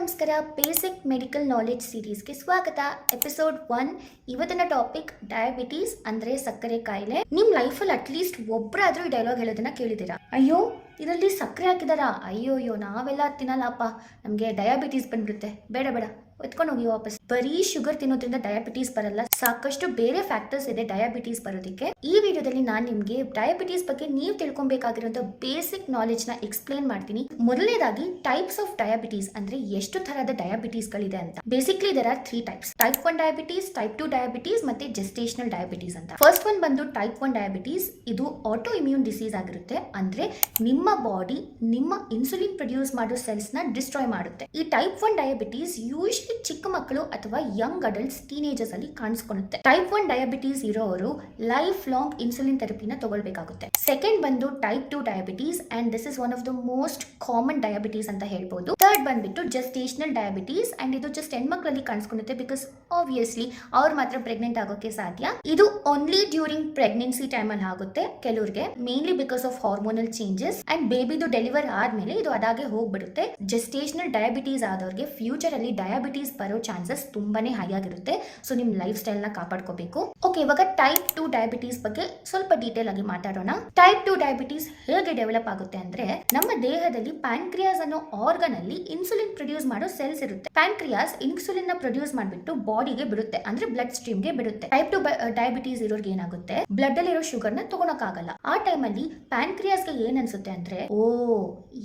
ನಮಸ್ಕಾರ. Basic medical knowledge ಸೀರೀಸ್ಗೆ ಸ್ವಾಗತ. ಎಪಿಸೋಡ್ ಒನ್ ಇವತ್ತಿನ ಟಾಪಿಕ್ ಡಯಾಬಿಟೀಸ್ ಅಂದ್ರೆ ಸಕ್ಕರೆ ಕಾಯಿಲೆ. ನಿಮ್ ಲೈಫಲ್ಲಿ ಅಟ್ಲೀಸ್ಟ್ ಒಬ್ಬರಾದ್ರೂ ಈ ಡೈಲಾಗ್ ಹೇಳೋದನ್ನ ಕೇಳಿದ್ದೀರಾ? ಅಯ್ಯೋ ಇದರಲ್ಲಿ ಸಕ್ಕರೆ ಹಾಕಿದಾರಾ? ಅಯ್ಯೋ ಅಯ್ಯೋ ನಾವೆಲ್ಲ ತಿನ್ನಲ್ಲಪ್ಪ. ನಮಗೆ ಡಯಾಬಿಟೀಸ್ ಬಂದ್ಬಿಡುತ್ತೆ. ಬೇಡ ಬೇಡ. ಎತ್ಕೊಂಡು ಹೋಗಿ ವಾಪಸ್. ಬರೀ ಶುಗರ್ ತಿನ್ನೋದ್ರಿಂದ ಡಯಾಬಿಟೀಸ್ ಬರಲ್ಲ. ಸಾಕಷ್ಟು ಬೇರೆ ಫ್ಯಾಕ್ಟರ್ಸ್ ಇದೆ ಡಯಾಬಿಟೀಸ್ ಬರೋದಕ್ಕೆ. ಈ ವಿಡಿಯೋದಲ್ಲಿ ನಾನು ನಿಮಗೆ ಡಯಾಬಿಟೀಸ್ ಬಗ್ಗೆ ನೀವು ತಿಳ್ಕೊಬೇಕಾಗಿರುವಂತ ಬೇಸಿಕ್ ನಾಲೆಜ್ನ ಎಕ್ಸ್ಪ್ಲೇನ್ ಮಾಡ್ತೀನಿ. ಮೊದಲನೇದಾಗಿ ಟೈಪ್ಸ್ ಆಫ್ ಡಯಾಬಿಟೀಸ್ ಅಂದ್ರೆ ಎಷ್ಟು ತರಹದ ಡಯಾಬಿಟೀಸ್ ಗಳಿದೆ ಅಂತ. Basically there are three types type one diabetes type two diabetes ಮತ್ತೆ ಜೆಸ್ಟೇಷನಲ್ ಡಯಾಬಿಟೀಸ್ ಅಂತ. ಫಸ್ಟ್ ಒನ್ ಬಂದು ಟೈಪ್ ಒನ್ ಡಯಾಬಿಟೀಸ್ ಇದು ಆಟೋ ಇಮ್ಯೂನ್ ಡಿಸೀಸ್ ಆಗಿರುತ್ತೆ. ಅಂದ್ರೆ ನಿಮ್ಮ ಬಾಡಿ ನಿಮ್ಮ ಇನ್ಸುಲಿನ್ ಪ್ರೊಡ್ಯೂಸ್ ಮಾಡೋ ಸೆಲ್ಸ್ನ ಡಿಸ್ಟ್ರಾಯ್ ಮಾಡುತ್ತೆ. ಈ ಟೈಪ್ ಒನ್ ಡಯಾಬಿಟೀಸ್ ಯೂಶಲಿ ಚಿಕ್ಕ ಮಕ್ಕಳು ಅಥವಾ ಯಂಗ್ ಅಡಲ್ಟ್ಸ್ ಟೀನೇಜರ್ಸ್ ಅಲ್ಲಿ ಕಾಣಿಸ್ಕೊಳ್ಳುತ್ತೆ ಟೈಪ್ ಒನ್ ಡಯಾಬಿಟೀಸ್ ಇರೋರು ಲೈಫ್ ಲಾಂಗ್ ಇನ್ಸುಲಿನ್ ಥೆರಪಿನ ತಗೊಳ್ಬೇಕಾಗುತ್ತೆ. ಸೆಕೆಂಡ್ ಬಂದು type two diabetes and this is one of the most common diabetes ಅಂತ ಹೇಳ್ಬೋದು. ಥರ್ಡ್ ಬಂದ್ಬಿಟ್ಟು ಜಸ್ಟೇಷನಲ್ ಡಯಾಬಿಟೀಸ್ ಅಂಡ್ ಇದು ಜಸ್ಟ್ ಹೆಣ್ಮಕ್ಳಲ್ಲಿ ಕಾಣಿಸ್ಕೊಳ್ಳುತ್ತೆ ಬಿಕಾಸ್ ಆಬ್ವಿಯಸ್ಲಿ ಅವ್ರು ಮಾತ್ರ ಪ್ರೆಗ್ನೆಂಟ್ ಆಗೋಕೆ ಸಾಧ್ಯ. ಇದು ಓನ್ಲಿ ಡ್ಯೂರಿಂಗ್ ಪ್ರೆಗ್ನೆನ್ಸಿ ಅಲ್ಲಿ ಆಗುತ್ತೆ ಕೆಲವ್ರಿಗೆ mainly because of hormonal changes and ಬೇಬಿದು deliver ಆದ್ಮೇಲೆ ಇದು ಅದಾಗೆ ಹೋಗ್ಬಿಡುತ್ತೆ. ಜೆಸ್ಟೇಷನಲ್ ಡಯಾಬಿಟೀಸ್ ಆದವ್ರಿಗೆ ಫ್ಯೂಚರ್ ಅಲ್ಲಿ ಡಯಾಬಿಟೀಸ್ ಬರೋ ಚಾನ್ಸಸ್ ತುಂಬಾನೇ ಹೈ ಆಗಿರುತ್ತೆ. ಸೊ ನಿಮ್ ಲೈಫ್ ಸ್ಟೈಲ್ನ ಕಾಪಾಡ್ಕೋಬೇಕು. ಓಕೆ ಇವಾಗ ಟೈಪ್ ಟು ಡಯಾಬಿಟೀಸ್ ಬಗ್ಗೆ ಸ್ವಲ್ಪ ಡೀಟೇಲ್ ಆಗಿ ಮಾತಾಡೋಣ. ಟೈಪ್ ಟು ಡಯಾಬಿಟೀಸ್ ಹೇಗೆ ಡೆವಲಪ್ ಆಗುತ್ತೆ ಅಂದ್ರೆ, ನಮ್ಮ ದೇಹದಲ್ಲಿ ಪ್ಯಾನ್ಕ್ರಿಯಾಸ್ ಅನ್ನೋ ಆರ್ಗನ್ ಅಲ್ಲಿ ಇನ್ಸುಲಿನ್ ಪ್ರೊಡ್ಯೂಸ್ ಮಾಡೋ ಸೆಲ್ಸ್ ಇರುತ್ತೆ. ಪ್ಯಾನ್ಕ್ರಿಯಾಸ್ ಇನ್ಸುಲಿನ್ನ ಪ್ರೊಡ್ಯೂಸ್ ಮಾಡ್ಬಿಟ್ಟು ಬಾಡಿಗೆ ಬಿಡುತ್ತೆ. ಅಂದ್ರೆ ಬ್ಲಡ್ ಸ್ಟ್ರೀಮ್ಗೆ ಬಿಡುತ್ತೆ. ಟೈಪ್ ಟು ಡಯಾಬಿಟೀಸ್ ಇರೋರ್ಗೆ ಏನಾಗುತ್ತೆ? ಬ್ಲಡ್ ಅಲ್ಲಿರೋ ಶುಗರ್ನ ತಗೊಳಕ್ಕಾಗಲ್ಲ. ಆ ಟೈಮ್ ಅಲ್ಲಿ ಪ್ಯಾನ್ಕ್ರಿಯಾಸ್ಗೆ ಏನ್ ಅನ್ಸುತ್ತೆ ಅಂದ್ರೆ ಓ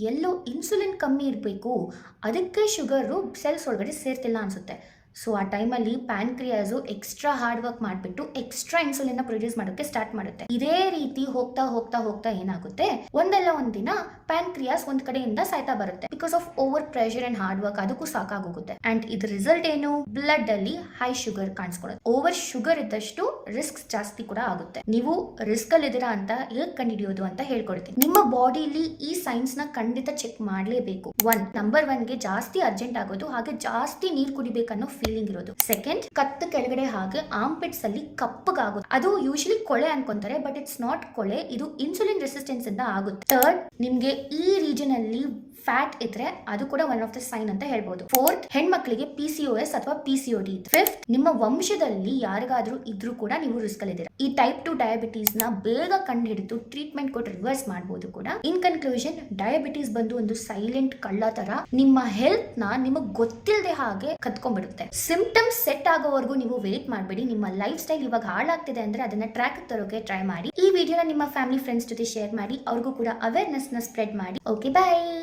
ಎಲ್ಲೋ ಇನ್ಸುಲಿನ್ ಕಮ್ಮಿ ಇರಬೇಕು ಅದಕ್ಕೆ ಶುಗರು ಸೆಲ್ಸ್ ಒಳಗಡೆ ಸೇರ್ತಿಲ್ಲ ಅನ್ಸುತ್ತೆ. ಸೊ ಆ ಟೈಮಲ್ಲಿ ಪ್ಯಾನ್ಕ್ರಿಯಾಸು ಎಕ್ಸ್ಟ್ರಾ ಹಾರ್ಡ್ ವರ್ಕ್ ಮಾಡಿಬಿಟ್ಟು ಎಕ್ಸ್ಟ್ರಾ ಇನ್ಸುಲಿನ್ ಪ್ರೊಡ್ಯೂಸ್ ಮಾಡೋಕೆ ಸ್ಟಾರ್ಟ್ ಮಾಡುತ್ತೆ. ಇದೇ ರೀತಿ ಹೋಗ್ತಾ ಹೋಗ್ತಾ ಹೋಗ್ತಾ ಏನಾಗುತ್ತೆ? ಒಂದಲ್ಲ ಒಂದಿನ ಪ್ಯಾನ್ಕ್ರಿಯಾಸ್ ಒಂದ್ ಕಡೆಯಿಂದ ಸಾಯ್ತಾ ಬರುತ್ತೆ. Because of over pressure and hard work ಅದಕ್ಕೂ ಸಾಕಾಗೋಗುತ್ತೆ. ಅಂಡ್ ಇದ್ರ ರಿಸಲ್ಟ್ ಏನು? ಬ್ಲಡ್ ಅಲ್ಲಿ ಹೈ ಶುಗರ್ ಕಾಣಿಸ್ಕೊಳ್ಳುತ್ತೆ ಓವರ್ ಶುಗರ್ ಇದ್ದಷ್ಟು ರಿಸ್ಕ್ ಜಾಸ್ತಿ ಕೂಡ ಆಗುತ್ತೆ. ನೀವು ರಿಸ್ಕ್ ಅಲ್ಲಿ ಇದ್ದೀರಾ ಅಂತ ಹೇಗೆ ಕಂಡಿಡಿಯೋದು ಅಂತ ಹೇಳ್ಕೊಡ್ತೀನಿ. ನಿಮ್ಮ ಬಾಡಿಲಿ ಈ ಸೈನ್ಸ್ನ ಖಂಡಿತ ಚೆಕ್ ಮಾಡಲೇಬೇಕು. ಒನ್ ನಂಬರ್ ಒನ್ಗೆ ಜಾಸ್ತಿ ಅರ್ಜೆಂಟ್ ಆಗೋದು, ಹಾಗೆ ಜಾಸ್ತಿ ನೀರ್ ಕುಡಿಬೇಕನ್ನೋ ಫೀಲಿಂಗ್ ಇರೋದು. ಸೆಕೆಂಡ್ ಕತ್ತು ಕೆಳಗಡೆ ಹಾಗೆ ಆಂಪಿಟ್ಸ್ ಅಲ್ಲಿ ಕಪ್ಪಗಾಗುತ್ತೆ. ಅದು ಯೂಶಲಿ ಕೊಳೆ ಅನ್ಕೊಂತಾರೆ ಬಟ್ ಇಟ್ಸ್ ನಾಟ್ ಕೊಳೆ, ಇದು ಇನ್ಸುಲಿನ್ ರೆಸಿಸ್ಟೆನ್ಸ್ ಇಂದ ಆಗುತ್ತೆ. ಥರ್ಡ್ ನಿಮ್ಗೆ ಈ ರೀಜನ್ ಅಲ್ಲಿ ಫ್ಯಾಟ್ ಇದ್ರೆ ಅದು ಕೂಡ ಒನ್ ಆಫ್ ದ ಸೈನ್ ಅಂತ ಹೇಳ್ಬೋದು. ಫೋರ್ತ್ ಹೆಣ್ಮಕ್ಳಿಗೆ ಪಿ ಸಿ ಎಸ್ ಅಥವಾ ಪಿ ಸಿ ಡಿ ಫಿಫ್ತ್ ನಿಮ್ಮ ವಂಶದಲ್ಲಿ ಯಾರಿಗಾದ್ರೂ ಇದ್ರೂ ಕೂಡ ನೀವು ರಿಸ್ಕ್ ಅಲ್ಲಿ ಇದ್ದೀರಾ. ಈ ಟೈಪ್ ಟು ಡಯಾಬಿಟೀಸ್ನ ಬೇಗ ಕಂಡು ಹಿಡಿದು ಟ್ರೀಟ್ಮೆಂಟ್ ಕೊಟ್ಟು ರಿವರ್ಸ್ ಮಾಡಬಹುದು ಕೂಡ. ಇನ್ ಕನ್ಕ್ಲೂಷನ್ ಡಯಾಬಿಟೀಸ್ ಬಂದು ಒಂದು ಸೈಲೆಂಟ್ ಕಳ್ಳ ತರ ನಿಮ್ಮ ಹೆಲ್ತ್ನ ನಿಮಗೆ ಗೊತ್ತಿಲ್ಲದೆ ಹಾಗೆ ಕತ್ಕೊಂಡ್ಬಿಡುತ್ತೆ ಸಿಂಪ್ಟಮ್ಸ್ ಸೆಟ್ ಆಗೋವರೆಗೂ ನೀವು ವೇಟ್ ಮಾಡಬೇಡಿ. ನಿಮ್ಮ ಲೈಫ್ ಸ್ಟೈಲ್ ಇವಾಗ ಹಾಳಾಗ್ತಿದೆ ಅಂದ್ರೆ ಅದನ್ನ ಟ್ರ್ಯಾಕ್ ತರೋಕೆ ಟ್ರೈ ಮಾಡಿ. ಈ ವಿಡಿಯೋನ ನಿಮ್ಮ ಫ್ಯಾಮಿಲಿ ಫ್ರೆಂಡ್ಸ್ ಜೊತೆ ಶೇರ್ ಮಾಡಿ. ಅವ್ರಿಗೂ ಕೂಡ ಅವೇರ್ನೆಸ್ನ ಸ್ಪ್ರೆಡ್ ಮಾಡಿ. Okay bye